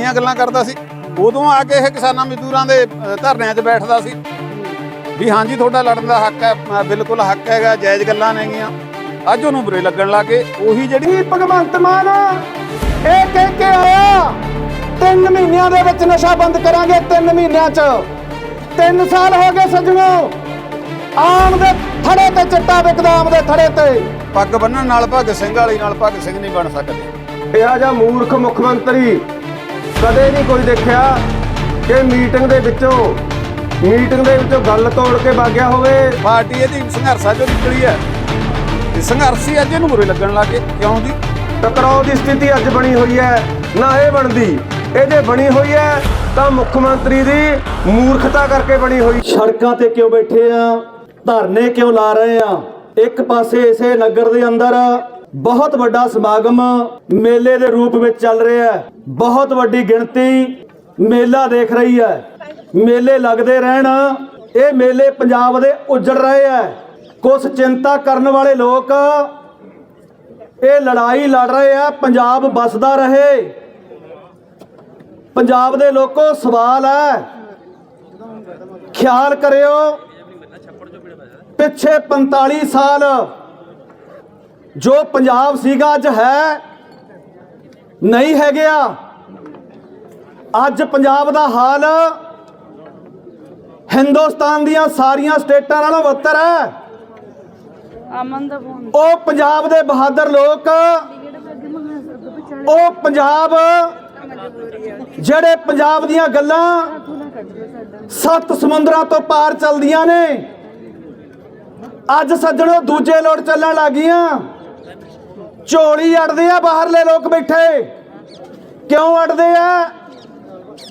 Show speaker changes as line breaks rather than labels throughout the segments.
ਇੰਨੀਆਂ ਗੱਲਾਂ ਕਰਦਾ ਸੀ। ਉਦੋਂ ਆ ਕੇ ਇਹ ਕਿਸਾਨਾਂ ਮਜ਼ਦੂਰਾਂ ਦੇ ਧਰਨਿਆਂ 'ਚ ਬੈਠਦਾ ਸੀ। ਵੀ ਹਾਂਜੀ ਤੁਹਾਡਾ ਲੜਨ ਦਾ ਹੱਕ ਹੈ ਬਿਲਕੁਲ ਹੱਕ ਹੈਗਾ ਜਾਇਜ਼ ਗੱਲਾਂ ਨੇਗੀਆਂ ਅੱਜ ਉਹਨੂੰ ਬੁਰੇ ਲੱਗਣ ਲੱਗੇ ਉਹੀ ਜਿਹੜੀ
ਭਗਵੰਤ ਮਾਨ ਇਹ ਕਹਿ ਕੇ ਆਇਆ ਤਿੰਨ ਮਹੀਨਿਆਂ ਦੇ ਵਿੱਚ ਨਸ਼ਾ ਬੰਦ ਕਰਾਂਗੇ ਤਿੰਨ ਮਹੀਨਿਆਂ 'ਚ। ਤਿੰਨ ਸਾਲ ਹੋ ਗਏ ਸੱਜਣੋ ਆਮ ਦੇ ਥੜੇ ਤੇ ਚਿੱਟਾ ਵਿਕਦਾ ਆਮ ਦੇ ਥੜੇ ਤੇ।
ਪੱਗ ਬੰਨਣ ਨਾਲ ਭਗਤ ਸਿੰਘ ਵਾਲੀ ਨਾਲ ਭਗਤ ਸਿੰਘ ਨਹੀਂ ਬਣ ਸਕਦੇ।
ਇਹੋ ਜਿਹਾ ਮੂਰਖ ਮੁੱਖ ਮੰਤਰੀ। ਕਦੇ ਨਹੀਂ ਕੋਈ ਦੇਖਿਆ ਕਿ ਮੀਟਿੰਗ ਦੇ ਵਿੱਚੋਂ ਮੀਟਿੰਗ ਦੇ ਵਿੱਚੋਂ ਗੱਲ ਤੋੜ ਕੇ ਭਾਗਿਆ ਹੋਵੇ।
ਪਾਰਟੀ ਇਹਦੀ ਸੰਘਰਸ਼ਾਂ 'ਚੋਂ ਨਿਕਲੀ ਹੈ। ਤੇ ਸੰਘਰਸ਼ ਹੀ ਅੱਜ ਇਹਨੂੰ ਬੁਰੇ ਲੱਗਣ ਲੱਗੇ ਕਿਉਂ ਜੀ?
ਟਕਰਾਓ ਦੀ ਸਥਿਤੀ ਅੱਜ ਬਣੀ ਹੋਈ ਹੈ ਨਾ ਇਹ ਬਣਦੀ। ਇਹ ਜੇ ਬਣੀ ਹੋਈ ਹੈ ਤਾਂ ਮੁੱਖ ਮੰਤਰੀ ਦੀ ਮੂਰਖਤਾ ਕਰਕੇ ਬਣੀ ਹੋਈ।
ਸੜਕਾਂ ਤੇ ਕਿਉਂ ਬੈਠੇ ਆ? ਧਰਨੇ ਕਿਉਂ ਲਾ ਰਹੇ ਆ? ਇੱਕ ਪਾਸੇ ਇਸੇ ਨਗਰ ਦੇ ਅੰਦਰ ਬਹੁਤ ਵੱਡਾ ਸਮਾਗਮ ਮੇਲੇ ਦੇ ਰੂਪ ਵਿੱਚ ਚੱਲ ਰਿਹਾ ਹੈ। ਬਹੁਤ ਵੱਡੀ ਗਿਣਤੀ ਮੇਲਾ ਦੇਖ ਰਹੀ ਹੈ। ਮੇਲੇ ਲੱਗਦੇ ਰਹਿਣ। ਇਹ ਮੇਲੇ ਪੰਜਾਬ ਦੇ ਉਜੜ ਰਹੇ ਹੈ। ਕੁਝ ਚਿੰਤਾ ਕਰਨ ਵਾਲੇ ਲੋਕ ਇਹ ਲੜਾਈ ਲੜ ਰਹੇ ਆ। ਪੰਜਾਬ ਬਸਦਾ ਰਹੇ। ਪੰਜਾਬ ਦੇ ਲੋਕੋ, ਸਵਾਲ ਹੈ। ਖਿਆਲ ਕਰਿਓ। ਪਿੱਛੇ 45 ਸਾਲ ਜੋ ਪੰਜਾਬ ਸੀਗਾ ਅੱਜ ਹੈ ਨਹੀਂ ਹੈ ਗਿਆ ਅੱਜ ਪੰਜਾਬ ਦਾ ਹਾਲ ਹਿੰਦੁਸਤਾਨ ਦੀਆਂ ਸਾਰੀਆਂ ਸਟੇਟਾਂ ਨਾਲੋਂ ਬੱਤਰ ਹੈ।
ਅਮਨ ਦਾ ਫੋਨ
ਉਹ ਪੰਜਾਬ ਦੇ ਬਹਾਦਰ ਲੋਕ ਉਹ ਪੰਜਾਬ ਜਿਹੜੇ ਪੰਜਾਬ ਦੀਆਂ ਗੱਲਾਂ ਸੱਤ ਸਮੁੰਦਰਾਂ ਤੋਂ ਪਾਰ ਚੱਲਦੀਆਂ ਨੇ ਅੱਜ ਸੱਜਣੋ ਦੂਜੇ ਲੋਟ ਚੱਲਣ ਲੱਗੀਆਂ। ਝੋਲੀ ਅੜਦੇ ਆ, ਬਾਹਰਲੇ ਲੋਕ ਬੈਠੇ। ਕਿਉਂ ਅੜਦੇ ਆ?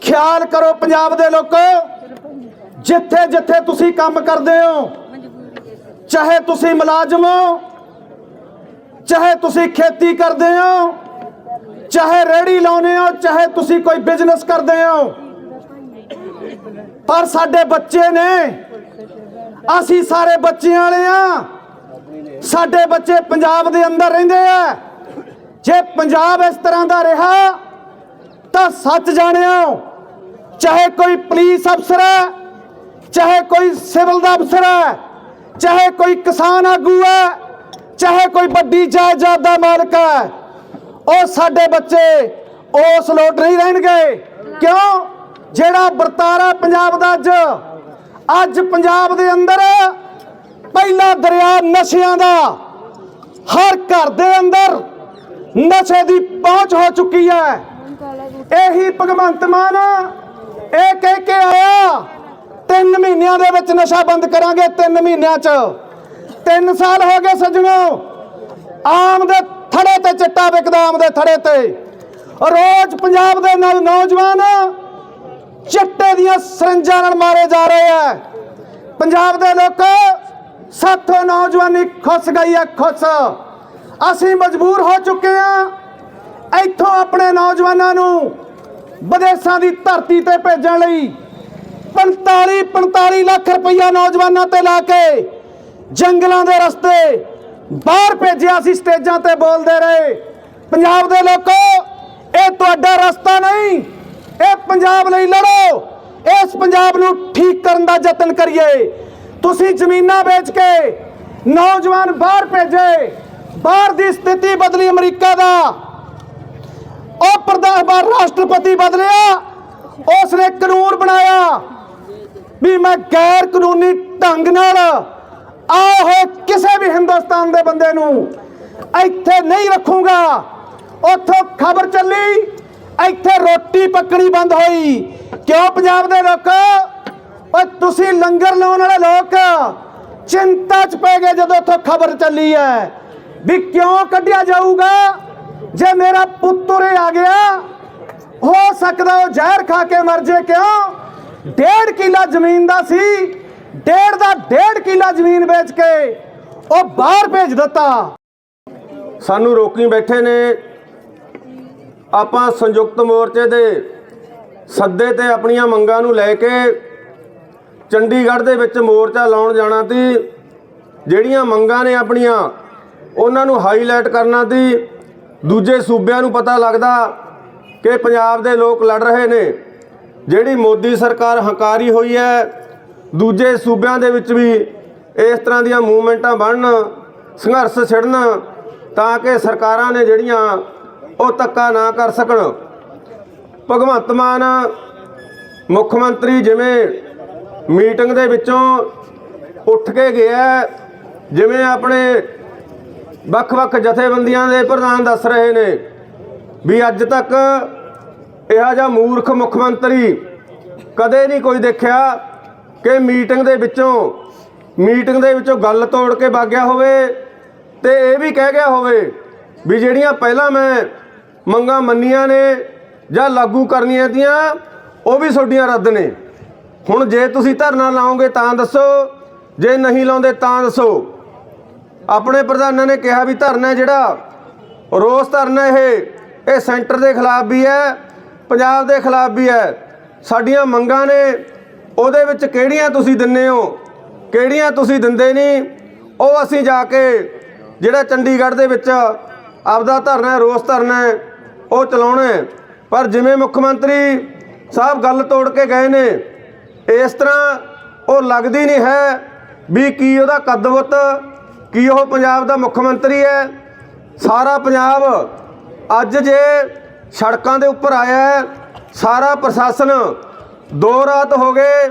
ਖਿਆਲ ਕਰੋ ਪੰਜਾਬ ਦੇ ਲੋਕੋ, ਜਿੱਥੇ ਜਿੱਥੇ ਤੁਸੀਂ ਕੰਮ ਕਰਦੇ ਹੋ, ਚਾਹੇ ਤੁਸੀਂ ਮੁਲਾਜ਼ਮ ਹੋ, ਚਾਹੇ ਤੁਸੀਂ ਖੇਤੀ ਕਰਦੇ ਹੋ, ਚਾਹੇ ਰੇੜੀ ਲਾਉਨੇ ਹੋ, ਚਾਹੇ ਤੁਸੀਂ ਕੋਈ ਬਿਜ਼ਨਸ ਕਰਦੇ ਹੋ। ਪਰ ਸਾਡੇ ਬੱਚੇ ਨੇ, ਅਸੀਂ ਸਾਰੇ ਬੱਚਿਆਂ ਵਾਲੇ ਆ। ਸਾਡੇ ਬੱਚੇ ਪੰਜਾਬ ਦੇ ਅੰਦਰ ਰਹਿੰਦੇ ਆ। ਜੇ ਪੰਜਾਬ ਇਸ ਤਰ੍ਹਾਂ ਦਾ ਰਿਹਾ, ਤਾਂ ਸੱਚ ਜਾਣਿਓ, ਚਾਹੇ ਕੋਈ ਪੁਲਿਸ ਅਫਸਰ ਹੈ, ਚਾਹੇ ਕੋਈ ਸਿਵਲ ਦਾ ਅਫਸਰ ਹੈ, ਚਾਹੇ ਕੋਈ ਕਿਸਾਨ ਆਗੂ ਹੈ, ਚਾਹੇ ਕੋਈ ਵੱਡੀ ਜਾਇਦਾਦ ਦਾ ਮਾਲਕ ਹੈ, ਉਹ ਸਾਡੇ ਬੱਚੇ ਉਸ ਲੋਟ ਨਹੀਂ ਰਹਿਣਗੇ। ਕਿਉਂ? ਜਿਹੜਾ ਵਰਤਾਰਾ ਪੰਜਾਬ ਦਾ ਅੱਜ ਅੱਜ ਪੰਜਾਬ ਦੇ ਅੰਦਰ ਪਹਿਲਾ ਦਰਿਆ ਨਸ਼ਿਆਂ ਦਾ। ਹਰ ਘਰ ਦੇ ਅੰਦਰ ਨਸ਼ੇ ਦੀ ਪਹੁੰਚ ਹੋ ਚੁੱਕੀ ਹੈ। ਇਹੀ ਭਗਵੰਤ ਮਾਨ ਇਹ ਕਹਿ ਕੇ ਆਇਆ, ਤਿੰਨ ਮਹੀਨਿਆਂ ਦੇ ਵਿੱਚ ਨਸ਼ਾ ਬੰਦ ਕਰਾਂਗੇ ਤਿੰਨ ਮਹੀਨਿਆਂ 'ਚ। ਤਿੰਨ ਸਾਲ ਹੋ ਗਏ ਸੱਜਣੋ, ਆਮ ਦੇ ਥੜੇ ਤੇ ਚਿੱਟਾ ਵਿਕਦਾ ਆਮ ਦੇ ਥੜੇ ਤੇ। ਰੋਜ਼ ਪੰਜਾਬ ਦੇ ਨਾਲ ਨੌਜਵਾਨ ਚਿੱਟੇ ਦੀਆਂ ਸਰੰਜਾਂ ਨਾਲ ਮਾਰੇ ਜਾ ਰਹੇ ਆ। ਪੰਜਾਬ ਦੇ ਲੋਕ ਸਾਥੋਂ ਨੌਜਵਾਨੀ ਖੁੱਸ ਗਈ ਹੈ ਖੁੱਸ। ਅਸੀਂ ਮਜਬੂਰ ਹੋ ਚੁੱਕੇ ਆ। ਇੱਥੋਂ ਆਪਣੇ ਨੌਜਵਾਨਾਂ ਨੂੰ ਵਿਦੇਸ਼ਾਂ ਦੀ ਧਰਤੀ ਤੇ ਭੇਜਣ ਲਈ 45 45 ਲੱਖ ਰੁਪਈਆ ਨੌਜਵਾਨਾਂ ਤੇ ਲਾ ਕੇ ਜੰਗਲਾਂ ਦੇ ਰਸਤੇ ਬਾਹਰ ਭੇਜਿਆ ਸੀ, ਸਟੇਜਾਂ ਤੇ ਬੋਲਦੇ ਰਹੇ। ਪੰਜਾਬ ਦੇ ਲੋਕੋ, ਇਹ ਤੁਹਾਡਾ ਰਸਤਾ ਨਹੀਂ। ਇਹ ਪੰਜਾਬ ਲਈ ਲੜੋ। ਇਸ ਪੰਜਾਬ ਨੂੰ ਠੀਕ ਕਰਨ ਦਾ ਯਤਨ ਕਰੀਏ। ਤੁਸੀਂ ਜ਼ਮੀਨਾਂ ਵੇਚ ਕੇ ਨੌਜਵਾਨ ਬਾਹਰ ਭੇਜੇ। ਬਾਹਰ ਦੀ ਸਥਿਤੀ ਬਦਲੀ ਅਮਰੀਕਾ ਦਾ। ਉਹ ਪ੍ਰਧਾਨ ਬਾਰ ਰਾਸ਼ਟਰਪਤੀ ਬਦਲਿਆ। ਉਸ ਨੇ ਕਾਨੂੰਨ ਬਣਾਇਆ ਵੀ ਮੈਂ ਗੈਰ ਕਾਨੂੰਨੀ ਢੰਗ ਨਾਲ ਆਏ ਕਿਸੇ ਵੀ ਹਿੰਦੁਸਤਾਨ ਦੇ ਬੰਦੇ ਨੂੰ ਇੱਥੇ ਨਹੀਂ ਰੱਖੂਗਾ। ਉੱਥੋਂ ਖਬਰ ਚੱਲੀ, ਇੱਥੇ ਰੋਟੀ ਪੱਕਣੀ ਬੰਦ ਹੋਈ। ਕਿਉਂ ਪੰਜਾਬ ਦੇ ਲੋਕ ਓਏ ਤੁਸੀਂ ਲੰਗਰ ਲਾਉਣ ਵਾਲੇ ਲੋਕ ਚਿੰਤਾ ਚ ਪੈ ਗਏ ਜਦੋਂ ਉੱਥੋਂ ਖਬਰ ਚੱਲੀ ਹੈ ਵੀ ਕਿਉਂ ਕੱਢਿਆ ਜਾਊਗਾ? ਜੇ ਮੇਰਾ ਪੁੱਤ ਆ ਗਿਆ, ਹੋ ਸਕਦਾ ਉਹ ਜ਼ਹਿਰ ਖਾ ਕੇ ਮਰ ਜੇ ਕਿਉਂ? ਡੇਢ ਕਿੱਲਾ ਜ਼ਮੀਨ ਦਾ ਸੀ, ਡੇਢ ਦਾ ਡੇਢ ਕਿੱਲਾ ਜ਼ਮੀਨ ਵੇਚ ਕੇ ਉਹ ਬਾਹਰ ਭੇਜ ਦਿੱਤਾ।
ਸਾਨੂੰ ਰੋਕੀ ਬੈਠੇ ਨੇ। ਆਪਾਂ ਸੰਯੁਕਤ ਮੋਰਚੇ ਦੇ ਸੱਦੇ ਤੇ ਆਪਣੀਆਂ ਮੰਗਾਂ ਨੂੰ ਲੈ ਕੇ ਚੰਡੀਗੜ੍ਹ ਦੇ ਵਿੱਚ ਮੋਰਚਾ ਲਾਉਣ ਜਾਣਾ ਸੀ। ਜਿਹੜੀਆਂ ਮੰਗਾਂ ਨੇ ਆਪਣੀਆਂ, ਉਹਨਾਂ ਨੂੰ ਹਾਈਲਾਈਟ ਕਰਨਾ ਸੀ। ਦੂਜੇ ਸੂਬਿਆਂ ਨੂੰ ਪਤਾ ਲੱਗਦਾ
ਕਿ ਪੰਜਾਬ ਦੇ ਲੋਕ ਲੜ ਰਹੇ ਨੇ। ਜਿਹੜੀ ਮੋਦੀ ਸਰਕਾਰ ਹੰਕਾਰੀ ਹੋਈ ਹੈ, ਦੂਜੇ ਸੂਬਿਆਂ ਦੇ ਵਿੱਚ ਵੀ ਇਸ ਤਰ੍ਹਾਂ ਦੀਆਂ ਮੂਵਮੈਂਟਾਂ ਬਣਨ, ਸੰਘਰਸ਼ ਛਿੜਨ, ਤਾਂ ਕਿ ਸਰਕਾਰਾਂ ਨੇ ਜਿਹੜੀਆਂ, ਉਹ ਧੱਕਾ ਨਾ ਕਰ ਸਕਣ। ਭਗਵੰਤ ਮਾਨ, ਮੁੱਖ ਮੰਤਰੀ ਜਿਵੇਂ ਮੀਟਿੰਗ ਦੇ ਵਿੱਚੋਂ ਉੱਠ ਕੇ ਗਿਆ ਜਿਵੇਂ ਆਪਣੇ ਵੱਖ-ਵੱਖ ਜਥੇਬੰਦੀਆਂ ਦੇ ਪ੍ਰਧਾਨ ਦੱਸ ਰਹੇ ਨੇ ਵੀ ਅੱਜ ਤੱਕ ਇਹੋ ਜਿਹਾ ਮੂਰਖ ਮੁੱਖ ਮੰਤਰੀ ਕਦੇ ਨਹੀਂ ਕੋਈ ਦੇਖਿਆ ਕਿ ਮੀਟਿੰਗ ਦੇ ਵਿੱਚੋਂ, ਮੀਟਿੰਗ ਦੇ ਵਿੱਚੋਂ ਗੱਲ ਤੋੜ ਕੇ ਵਾਗਿਆ ਹੋਵੇ ਤੇ ਇਹ ਵੀ ਕਹਿ ਗਿਆ ਹੋਵੇ ਵੀ ਜਿਹੜੀਆਂ ਪਹਿਲਾਂ ਮੈਂ ਮੰਗਾਂ ਮੰਨੀਆਂ ਨੇ ਜਾਂ ਲਾਗੂ ਕਰਨੀਆਂ ਤੀਆਂ, ਉਹ ਵੀ ਤੁਹਾਡੀਆਂ ਰੱਦ ਨੇ। ਹੁਣ ਜੇ ਤੁਸੀਂ ਧਰਨਾ ਲਾਓਗੇ ਤਾਂ ਦੱਸੋ, ਜੇ ਨਹੀਂ ਲਾਉਂਦੇ ਤਾਂ ਦੱਸੋ। ਆਪਣੇ ਪ੍ਰਧਾਨਾਂ ਨੇ ਕਿਹਾ ਵੀ ਧਰਨਾ ਜਿਹੜਾ, ਰੋਸ ਧਰਨਾ ਇਹ ਇਹ ਸੈਂਟਰ ਦੇ ਖਿਲਾਫ ਵੀ ਹੈ, ਪੰਜਾਬ ਦੇ ਖਿਲਾਫ ਵੀ ਹੈ। ਸਾਡੀਆਂ ਮੰਗਾਂ ਨੇ, ਉਹਦੇ ਵਿੱਚ ਕਿਹੜੀਆਂ ਤੁਸੀਂ ਦਿੰਨੇ ਹੋ, ਕਿਹੜੀਆਂ ਤੁਸੀਂ ਦਿੰਦੇ ਨਹੀਂ, ਉਹ ਅਸੀਂ ਜਾ ਕੇ ਜਿਹੜਾ ਚੰਡੀਗੜ੍ਹ ਦੇ ਵਿੱਚ ਆਪਦਾ ਧਰਨਾ ਰੋਸ ਧਰਨਾ ਉਹ ਚਲਾਉਣਾ ਪਰ ਜਿਵੇਂ ਮੁੱਖ ਮੰਤਰੀ ਸਾਹਿਬ ਗੱਲ ਤੋੜ ਕੇ ਗਏ ਨੇ ਇਸ ਤਰ੍ਹਾਂ ਉਹ ਲੱਗਦੀ ਨਹੀਂ ਹੈ ਵੀ ਕੀ ਉਹਦਾ ਕਦਵਤ, ਕੀ ਉਹ ਪੰਜਾਬ ਦਾ ਮੁੱਖ ਮੰਤਰੀ ਹੈ। ਸਾਰਾ ਪੰਜਾਬ ਅੱਜ ਜੇ ਸੜਕਾਂ ਦੇ ਉੱਪਰ ਆਇਆ ਹੈ, ਸਾਰਾ ਪ੍ਰਸ਼ਾਸਨ ਦੋ ਰਾਤ ਹੋ ਗਏ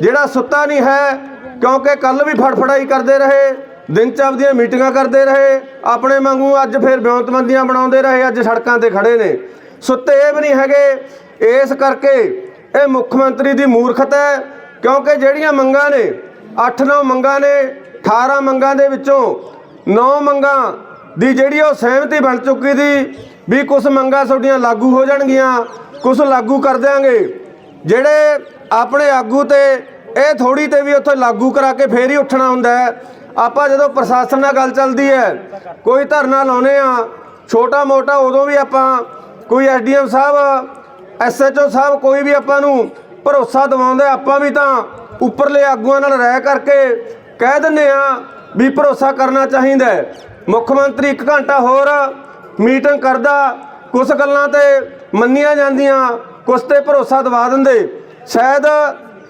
ਜਿਹੜਾ ਸੁੱਤਾ ਨਹੀਂ ਹੈ, ਕਿਉਂਕਿ ਕੱਲ ਵੀ ਫੜਫੜਾਈ ਕਰਦੇ ਰਹੇ, ਦਿਨ ਚ ਆਪਦੀਆਂ ਮੀਟਿੰਗਾਂ ਕਰਦੇ ਰਹੇ, ਆਪਣੇ ਵਾਂਗੂ ਅੱਜ ਫਿਰ ਬਿਉਂਤਬੰਦੀਆਂ ਬਣਾਉਂਦੇ ਰਹੇ, ਅੱਜ ਸੜਕਾਂ ਤੇ ਖੜੇ ਨੇ। ਸੁੱਤੇ ਇਹ ਵੀ ਨਹੀਂ ਹੈਗੇ, ਇਸ ਕਰਕੇ ਇਹ ਮੁੱਖ ਮੰਤਰੀ ਦੀ ਮੂਰਖਤਾ ਹੈ, ਕਿਉਂਕਿ ਜਿਹੜੀਆਂ ਮੰਗਾਂ ਨੇ 8-9 ਮੰਗਾਂ ਨੇ 18 ਮੰਗਾਂ ਦੇ ਵਿੱਚੋਂ 9 ਮੰਗਾਂ ਦੀ ਜਿਹੜੀ ਉਹ ਸਹਿਮਤੀ ਬਣ ਚੁੱਕੀ ਸੀ ਵੀ ਕੁਝ ਮੰਗਾਂ ਤੁਹਾਡੀਆਂ ਲਾਗੂ ਹੋ ਜਾਣਗੀਆਂ ਕੁਝ ਲਾਗੂ ਕਰ ਦਿਆਂਗੇ। ਜਿਹੜੇ ਆਪਣੇ ਆਗੂ ਤੇ ਇਹ ਥੋੜੀ ਤੇ ਵੀ ਉੱਥੇ ਲਾਗੂ ਕਰਾ ਕੇ ਫੇਰ ਹੀ ਉੱਠਣਾ ਹੁੰਦਾ ਹੈ। ਆਪਾਂ ਜਦੋਂ ਪ੍ਰਸ਼ਾਸਨ ਨਾਲ ਗੱਲ ਚੱਲਦੀ ਹੈ, ਕੋਈ ਧਰਨਾ ਲਾਉਨੇ ਆ, ਛੋਟਾ ਮੋਟਾ ਉਦੋਂ ਵੀ ਆਪਾਂ ਕੋਈ ਐਸਡੀਐਮ ਸਾਹਿਬ ਐਸਐਚਓ ਸਾਹਿਬ ਕੋਈ ਵੀ ਆਪਾਂ ਨੂੰ ਭਰੋਸਾ ਦਿਵਾਉਂਦਾ, ਆਪਾਂ ਵੀ ਤਾਂ ਉੱਪਰਲੇ ਆਗੂਆਂ ਨਾਲ ਰਹਿ ਕਰਕੇ ਕਹਿ ਦਿੰਨੇ ਆ ਵੀ ਭਰੋਸਾ ਕਰਨਾ ਚਾਹੀਦਾ ਮੁੱਖ ਮੰਤਰੀ 1 ਘੰਟਾ ਹੋਰ ਮੀਟਿੰਗ ਕਰਦਾ ਕੁਝ ਗੱਲਾਂ ਤੇ ਮੰਨੀਆਂ ਜਾਂਦੀਆਂ ਕੁਝ ਤੇ ਭਰੋਸਾ ਦਵਾ ਦਿੰਦੇ। ਸ਼ਾਇਦ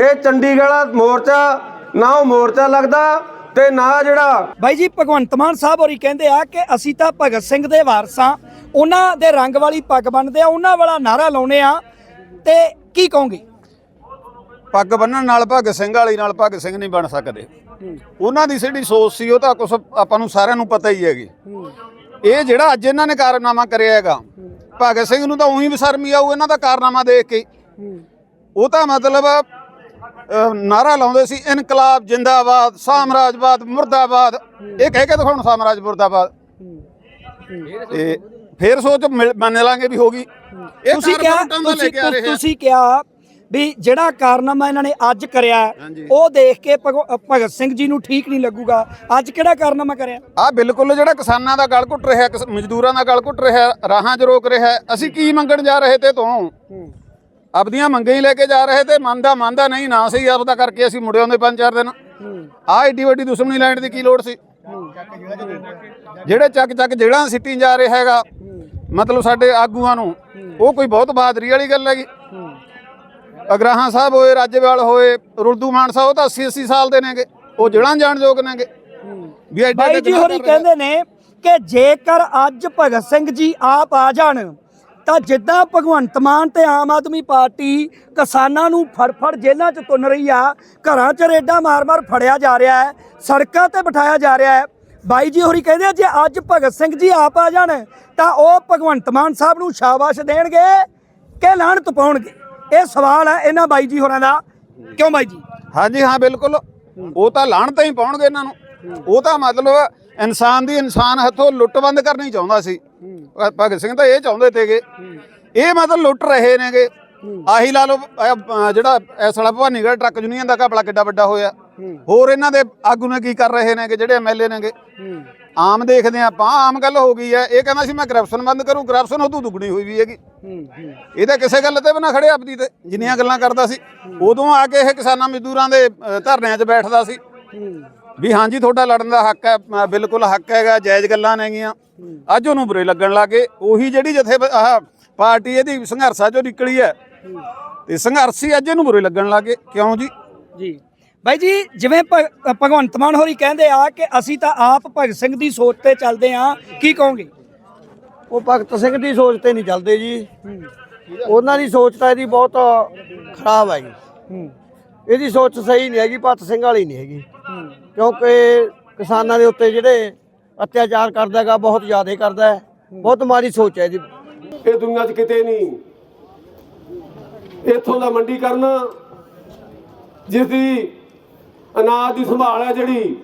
ਇਹ ਚੰਡੀਗੜ੍ਹ ਵਾਲਾ ਮੋਰਚਾ ਨਾ ਉਹ ਮੋਰਚਾ ਲੱਗਦਾ ਤੇ ਨਾ ਜਿਹੜਾ
ਬਾਈ ਜੀ, ਭਗਵੰਤ ਮਾਨ ਸਾਹਿਬ ਹੋਰੀ ਕਹਿੰਦੇ ਆ ਕਿ ਅਸੀਂ ਤਾਂ ਭਗਤ ਸਿੰਘ ਦੇ ਵਾਰਸਾਂ ਉਹਨਾਂ ਦੇ ਰੰਗ ਵਾਲੀ ਪੱਗ ਬੰਨਦੇ ਆ ਉਹਨਾਂ ਵਾਲਾ ਨਾਰਾ ਲਾਉਨੇ ਆ। ਤੇ ਕੀ ਕਹੋਗੇ?
ਪੱਗ ਬੰਨਣ ਨਾਲ ਭਗਤ ਸਿੰਘ ਵਾਲੀ ਨਾਲ ਭਗਤ ਸਿੰਘ ਨਹੀਂ ਬਣ ਸਕਦੇ। ਉਹਨਾਂ ਦੀ ਜਿਹੜੀ ਸੋਚ ਸੀ ਉਹ ਤਾਂ ਕੁਛ ਆਪਾਂ ਨੂੰ ਸਾਰਿਆਂ ਨੂੰ ਪਤਾ ਹੀ ਹੈਗੀ। ਇਹ ਜਿਹੜਾ ਅੱਜ ਇਹਨਾਂ ਨੇ ਕਾਰਨਾਮਾ ਕਰਿਆ ਹੈਗਾ ਭਗਤ ਸਿੰਘ ਨੂੰ ਤਾਂ ਉਹੀ ਬਸਰਮੀ ਆਊ ਇਹਨਾਂ ਦਾ ਕਾਰਨਾਮਾ ਦੇਖ ਕੇ। ਉਹ ਤਾਂ ਮਤਲਬ ਨਾਰਾ ਲਾਉਂਦੇ ਸੀ ਇਨਕਲਾਬ ਜਿੰਦਾਬਾਦ ਸਾਮਰਾਜਵਾਦ ਮੁਰਦਾਬਾਦ। ਇਹ ਕਹਿ ਕੇ ਦਿਖਾਉਣ ਸਾਮਰਾਜ ਮੁਰਦਾਬਾਦ। ਤੇ ਫੇਰ ਸੋਚ ਮਿਲ- ਮੰਨ ਲਾਂਗੇ ਵੀ ਹੋ ਗਈ। ਇਹ
ਤੁਸੀਂ ਕਿਹਾ
ਕਾਰਪੋਰੇਟਾਂ ਦਾ ਲੈ
ਤੁਸੀਂ
ਕੇ ਆ ਰਹੇ। ਆ
ਤੁਸੀਂ ਕਿਹਾ ਵੀ ਜਿਹੜਾ ਕਾਰਨਾਮਾ ਇਹਨਾਂ ਨੇ ਅੱਜ ਕਰਿਆ
ਹਾਂਜੀ।
ਉਹ ਦੇਖ ਕੇ ਭਗਵ- ਭਗਤ ਸਿੰਘ ਜੀ ਨੂੰ ਠੀਕ ਨਹੀਂ ਲੱਗੂਗਾ। ਅੱਜ ਕਿਹੜਾ ਕਾਰਨਾਮਾ ਕਰਿਆ?
ਆ ਬਿਲਕੁਲ ਜਿਹੜਾ ਕਿਸਾਨਾਂ ਦਾ ਗਲ ਘੁੱਟ ਰਿਹਾ ਕਿਸ- ਮਜ਼ਦੂਰਾਂ ਦਾ ਗਲ ਘੁੱਟ ਰਿਹਾ ਰਾਹਾਂ 'ਚ ਰੋਕ ਰਿਹਾ ਅਸੀਂ ਕੀ ਮੰਗਣ ਜਾ ਰਹੇ ਤੇ ਤੋਂ? ਆਪਦੀਆਂ ਮੰਗਾਂ ਹੀ ਲੈ ਕੇ ਜਾ ਰਹੇ ਤੇ ਮੰਨਦਾ ਮੰਨਦਾ ਨਹੀਂ ਨਾ ਸਹੀ ਆਪਦਾ ਕਰਕੇ ਅਸੀਂ ਮੁੜੇ ਆਉਂਦੇ ਪੰਜ ਚਾਰ ਦਿਨ। ਆ ਏਡੀ ਵੱਡੀ ਦੁਸ਼ਮਣੀ ਲੈਣ ਦੀ ਕੀ ਲੋੜ ਸੀ? ਜਿਹੜੇ ਚੱਕ ਚੱਕ ਜਿਹੜਾ ਸਿੱਟੀ ਜਾ ਰਿਹਾ ਹੈਗਾ ਮਤਲਬ ਸਾਡੇ ਆਗੂਆਂ ਨੂੰ ਉਹ ਕੋਈ ਬਹੁਤ ਬਹਾਦਰੀ ਵਾਲੀ ਗੱਲ ਹੈਗੀ। ਅਗਰਾਹਾਂ ਸਾਹਿਬ ਹੋਏ ਰਾਜੇਵਾਲ ਹੋਏ ਰੁਲਦੂ ਮਾਨ ਸਾਹਿਬ ਉਹ ਤਾਂ 80 80 ਸਾਲ ਦੇ ਨੇਗੇ। ਉਹ ਜਿਹੜਾ ਜਾਣ ਯੋਗ ਨੇਗੇ। ਵੀ ਐਡੇ
ਬਾਈ ਜੀ ਹੋਰੀ। ਕਹਿੰਦੇ ਨੇ ਕਿ ਜੇਕਰ ਅੱਜ ਭਗਤ ਸਿੰਘ ਜੀ ਆਪ ਆ ਜਾਣ ਤਾਂ ਜਿੱਦਾਂ ਭਗਵੰਤ ਮਾਨ ਤੇ ਆਮ ਆਦਮੀ ਪਾਰਟੀ ਕਿਸਾਨਾਂ ਨੂੰ ਫੜ-ਫੜ ਜੇਲ੍ਹਾਂ 'ਚ ਤੁੰਨ ਰਹੀ ਆ ਘਰਾਂ 'ਚ ਰੇਡਾਂ ਮਾਰ-ਮਾਰ ਫੜਿਆ ਜਾ ਰਿਹਾ ਹੈ ਸੜਕਾਂ ਤੇ ਬਿਠਾਇਆ ਜਾ ਰਿਹਾ ਹੈ ਬਾਈ ਜੀ ਹੋਰੀ ਕਹਿੰਦੇ ਜੇ ਅੱਜ ਭਗਤ ਸਿੰਘ ਜੀ ਆਪ ਆ ਜਾਣ, ਤਾਂ ਉਹ ਭਗਵੰਤ ਮਾਨ ਸਾਹਿਬ ਨੂੰ ਸ਼ਾਬਾਸ਼ ਦੇਣਗੇ ਕਿ ਲਾਹਣਤ ਪਾਉਣਗੇ? ਇਹ ਸਵਾਲ ਹੈ ਇਹਨਾਂ ਬਾਈ ਜੀ ਹੋਰਾਂ ਦਾ। ਕਿਉਂ ਬਾਈ ਜੀ?
ਹਾਂਜੀ, ਹਾਂ, ਬਿਲਕੁਲ। ਉਹ ਤਾਂ ਲਾਣ ਤਾਂ ਹੀ ਪਾਉਣਗੇ ਇਹਨਾਂ ਨੂੰ। ਉਹ ਤਾਂ ਮਤਲਬ ਇਨਸਾਨ ਦੀ ਇਨਸਾਨ ਹੱਥੋਂ ਲੁੱਟਬੰਦ ਕਰਨੀ ਚਾਹੁੰਦਾ ਸੀ। ਭਗਤ ਸਿੰਘ ਤਾਂ ਇਹ ਚਾਹੁੰਦੇ ਤੇਗੇ ਇਹ ਮਤਲਬ ਲੁੱਟ ਰਹੇ ਨੇਗੇ। ਆਹੀ ਲਾ ਲਓ ਜਿਹੜਾ ਇਸ ਵਾਲਾ ਭਵਾਨੀਗੜ੍ਹ ਟਰੱਕ ਯੂਨੀਅਨ ਦਾ ਘਪਲਾ ਕਿੱਡਾ ਵੱਡਾ ਹੋਇਆ। ਹੋਰ ਇਹਨਾਂ ਦੇ ਆਗੂ ਨੇ ਕੀ ਕਰ ਰਹੇ ਨੇਗੇ ਜਿਹੜੇ ਐਮਐਲਏ ਨੇਗੇ? ਆਮ ਦੇਖਦੇ ਆਪਾਂ ਆਮ ਗੱਲ ਹੋ ਗਈ ਹੈ। ਇਹ ਕਹਿੰਦਾ ਸੀ ਮੈਂ ਕਰਪਸ਼ਨ ਬੰਦ ਕਰੂੰ ਕਰਪਸ਼ਨ ਉਦੋਂ ਦੁੱਗਣੀ ਹੋਈ ਵੀ ਹੈਗੀ। ਇਹ ਤਾਂ ਕਿਸੇ ਗੱਲ ਤੇ ਵੀ ਨਾ ਖੜੇ ਆਪਦੀ ਤੇ ਜਿੰਨੀਆਂ ਗੱਲਾਂ ਕਰਦਾ ਸੀ। ਉਦੋਂ ਆ ਕੇ ਇਹ ਕਿਸਾਨਾਂ ਮਜ਼ਦੂਰਾਂ ਦੇ ਧਰਨਿਆਂ 'ਚ ਬੈਠਦਾ ਸੀ। ਵੀ ਹਾਂਜੀ ਤੁਹਾਡਾ ਲੜਨ ਦਾ ਹੱਕ ਹੈ ਬਿਲਕੁਲ ਹੱਕ ਹੈਗਾ ਜਾਇਜ਼ ਗੱਲਾਂ ਨੇਗੀਆਂ। ਅੱਜ ਉਹਨੂੰ ਬੁਰੇ ਲੱਗਣ ਲੱਗੇ ਉਹੀ ਜਿਹੜੀ ਜਥੇ ਆਹ ਪਾਰਟੀ ਇਹਦੀ ਸੰਘਰਸ਼ਾਂ ਚੋਂ ਨਿਕਲੀ ਹੈ। ਤੇ ਸੰਘਰਸ਼ੀ ਅੱਜ ਇਹਨੂੰ ਬੁਰੇ ਲੱਗਣ ਲੱਗੇ ਕਿਉਂ ਜੀ?
ਜੀ। ਬਾਈ ਜੀ ਜਿਵੇਂ ਭਗਵੰਤ ਮਾਨ ਹੋਰੀ ਕਹਿੰਦੇ ਆ ਕਿ ਅਸੀਂ ਤਾਂ ਆਪ ਭਗਤ ਸਿੰਘ ਦੀ ਸੋਚ ਤੇ ਚੱਲਦੇ ਆ ਕੀ ਕਹੋਗੇ?
ਉਹ ਭਗਤ ਸਿੰਘ ਦੀ ਸੋਚ ਤੇ ਨਹੀਂ ਚੱਲਦੇ ਜੀ। ਉਹਨਾਂ ਦੀ ਸੋਚ ਤਾਂ ਇਹਦੀ ਬਹੁਤ ਖਰਾਬ ਹੈਗੀ ਇਹਦੀ ਸੋਚ ਸਹੀ ਨਹੀਂ ਹੈਗੀ ਭਗਤ ਸਿੰਘ ਵਾਲੀ ਨਹੀਂ ਹੈਗੀ। ਕਿਉਂਕਿ ਕਿਸਾਨਾਂ ਦੇ ਉੱਤੇ ਜਿਹੜੇ ਅਤਿਆਚਾਰ ਕਰਦਾ ਹੈਗਾ ਬਹੁਤ ਜ਼ਿਆਦਾ ਕਰਦਾ ਹੈ। ਬਹੁਤ ਮਾੜੀ ਸੋਚ ਹੈ ਇਹਦੀ।
ਇਹ ਦੁਨੀਆ 'ਚ ਕਿਤੇ ਨਹੀਂ। ਇੱਥੋਂ ਦਾ ਮੰਡੀਕਰਨ ਜਿਸ ਦੀ ਅਨਾਜ ਦੀ ਸੰਭਾਲ ਹੈ ਜਿਹੜੀ।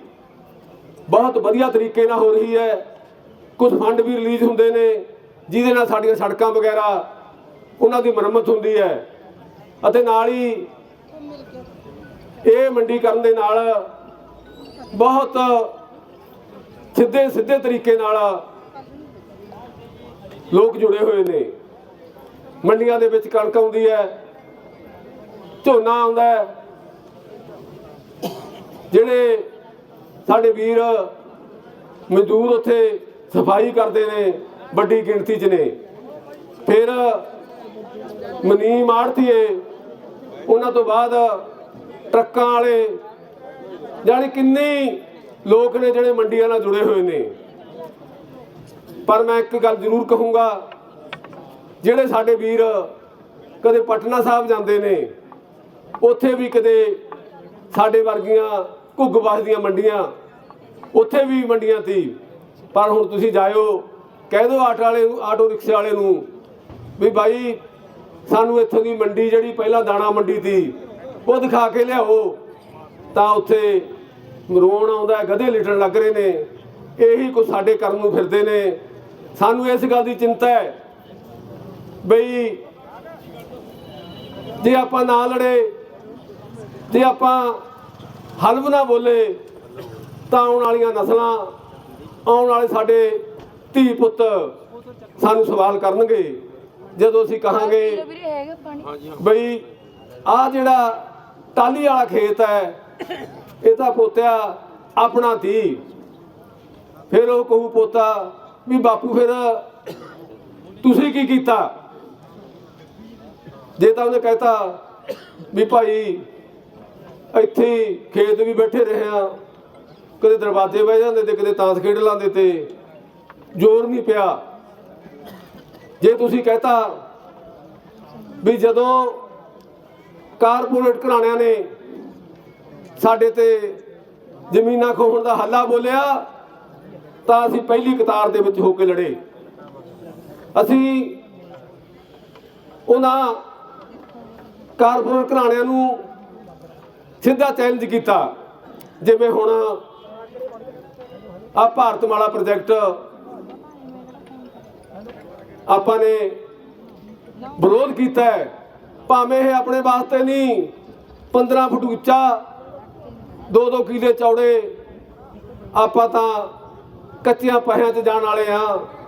ਬਹੁਤ ਵਧੀਆ ਤਰੀਕੇ ਨਾਲ ਹੋ ਰਹੀ ਹੈ। ਕੁਝ ਫੰਡ ਵੀ ਰਿਲੀਜ਼ ਹੁੰਦੇ ਨੇ, ਜਿਹਦੇ ਨਾਲ ਸਾਡੀਆਂ ਸੜਕਾਂ ਵਗੈਰਾ, ਉਹਨਾਂ ਦੀ ਮੁਰੰਮਤ ਹੁੰਦੀ ਹੈ। ਅਤੇ ਨਾਲ ਹੀ ਇਹ ਮੰਡੀਕਰਨ ਦੇ ਨਾਲ ਬਹੁਤ ਸਿੱਧੇ ਸਿੱਧੇ ਤਰੀਕੇ ਨਾਲ ਲੋਕ ਜੁੜੇ ਹੋਏ ਨੇ। ਮੰਡੀਆਂ ਦੇ ਵਿੱਚ ਕਣਕ ਆਉਂਦੀ ਹੈ, ਝੋਨਾ ਆਉਂਦਾ ਹੈ। ਜਿਹੜੇ ਸਾਡੇ ਵੀਰ ਮਜ਼ਦੂਰ ਉੱਥੇ ਸਫ਼ਾਈ ਕਰਦੇ ਨੇ, ਵੱਡੀ ਗਿਣਤੀ 'ਚ ਨੇ। ਫਿਰ ਮਨੀ ਮਾਰਤੀਏ ਉਹਨਾਂ ਤੋਂ ਬਾਅਦ ਟਰੱਕਾਂ ਵਾਲੇ ਜਾਣੀ ਕਿੰਨੇ ਲੋਕ ਨੇ ਜਿਹੜੇ ਮੰਡੀਆਂ ਨਾਲ ਜੁੜੇ ਹੋਏ ਨੇ। ਪਰ ਮੈਂ ਇੱਕ ਗੱਲ ਜ਼ਰੂਰ ਕਹੂੰਗਾ, ਜਿਹੜੇ ਸਾਡੇ ਵੀਰ ਕਦੇ ਪਟਨਾ ਸਾਹਿਬ ਜਾਂਦੇ ਨੇ, ਉੱਥੇ ਵੀ ਕਦੇ ਸਾਡੇ ਵਰਗੀਆਂ ਘੁੱਗਵਾਸ ਦੀਆਂ ਮੰਡੀਆਂ, ਉੱਥੇ ਵੀ ਮੰਡੀਆਂ ਤੀ ਪਰ ਹੁਣ ਤੁਸੀਂ ਜਾਇਓ, ਕਹਿ ਦਿਓ ਆਟੋ ਵਾਲੇ ਨੂੰ, ਆਟੋ ਰਿਕਸ਼ੇ ਵਾਲੇ ਨੂੰ ਵੀ ਭਾਈ ਸਾਨੂੰ ਇੱਥੋਂ ਦੀ ਮੰਡੀ ਜਿਹੜੀ ਪਹਿਲਾਂ ਦਾਣਾ ਮੰਡੀ ਸੀ, ਉਹ ਦਿਖਾ ਕੇ ਲਿਆਓ। ਤਾਂ ਉੱਥੇ ਮਰੋਣ ਆਉਂਦਾ ਗਧੇ ਲਿਟਣ ਲੱਗ ਰਹੇ ਨੇ। ਇਹੀ ਕੁਝ ਸਾਡੇ ਕਰਨ ਨੂੰ ਫਿਰਦੇ ਨੇ। ਸਾਨੂੰ ਇਸ ਗੱਲ ਦੀ ਚਿੰਤਾ ਹੈ ਬਈ ਜੇ ਆਪਾਂ ਨਾ ਲੜੇ, ਜੇ ਆਪਾਂ ਹਲਫ ਨਾ ਬੋਲੇ ਤਾਂ ਆਉਣ ਵਾਲੀਆਂ ਨਸਲਾਂ ਆਉਣ ਵਾਲੇ ਸਾਡੇ ਧੀ ਪੁੱਤ ਸਾਨੂੰ ਸਵਾਲ ਕਰਨਗੇ। ਜਦੋਂ ਅਸੀਂ ਕਹਾਂਗੇ ਬਈ ਆ ਜਿਹੜਾ ਟਾਲੀ ਵਾਲਾ ਖੇਤ ਹੈ ਇਹ ਤਾਂ ਪੋਤਿਆ ਆਪਣਾ ਤੀ ਫਿਰ ਉਹ ਕਹੂ ਪੋਤਾ ਵੀ ਬਾਪੂ ਫਿਰ ਤੁਸੀਂ ਕੀ ਕੀਤਾ? ਜੇ ਤਾਂ ਉਹਨੇ ਕਹਿਤਾ ਵੀ ਭਾਈ ਇੱਥੇ ਖੇਤ ਵੀ ਬੈਠੇ ਰਹੇ ਆ। ਕਦੇ ਦਰਵਾਜ਼ੇ ਬਹਿ ਜਾਂਦੇ ਤੇ ਕਦੇ ਤਾਂਸ ਖੇਡ ਲਾਂਦੇ ਤੇ। ਜ਼ੋਰ ਨਹੀਂ ਪਿਆ। ਜੇ ਤੁਸੀਂ ਕਹਤਾ ਵੀ ਜਦੋਂ ਕਾਰਪੋਰੇਟ ਘਰਾਣਿਆਂ ਨੇ ਸਾਡੇ ਤੇ ਜ਼ਮੀਨਾਂ ਖੋਹਣ ਦਾ ਹੱਲਾ ਬੋਲਿਆ, ਤਾਂ ਅਸੀਂ ਪਹਿਲੀ ਕਤਾਰ ਦੇ ਵਿੱਚ ਹੋ ਕੇ ਲੜੇ। ਅਸੀਂ ਉਹਨਾਂ ਕਾਰਪੋਰੇਟ ਘਰਾਣਿਆਂ ਨੂੰ ਸਿੱਧਾ ਚੈਲੰਜ ਕੀਤਾ। ਜਿਵੇਂ ਹੁਣ ਆ ਭਾਰਤਮਾਲਾ ਪ੍ਰੋਜੈਕਟ ਆਪਾਂ ਨੇ ਵਿਰੋਧ ਕੀਤਾ ਹੈ। ਭਾਵੇਂ ਇਹ ਆਪਣੇ ਵਾਸਤੇ ਨਹੀਂ 15 ਫੁੱਟ ਉੱਚਾ 2-2 ਕਿਲੇ ਚੌੜੇ, ਆਪਾਂ ਤਾਂ ਕੱਚੀਆਂ ਪਹਿਆਂ 'ਚ ਜਾਣ ਵਾਲੇ ਆ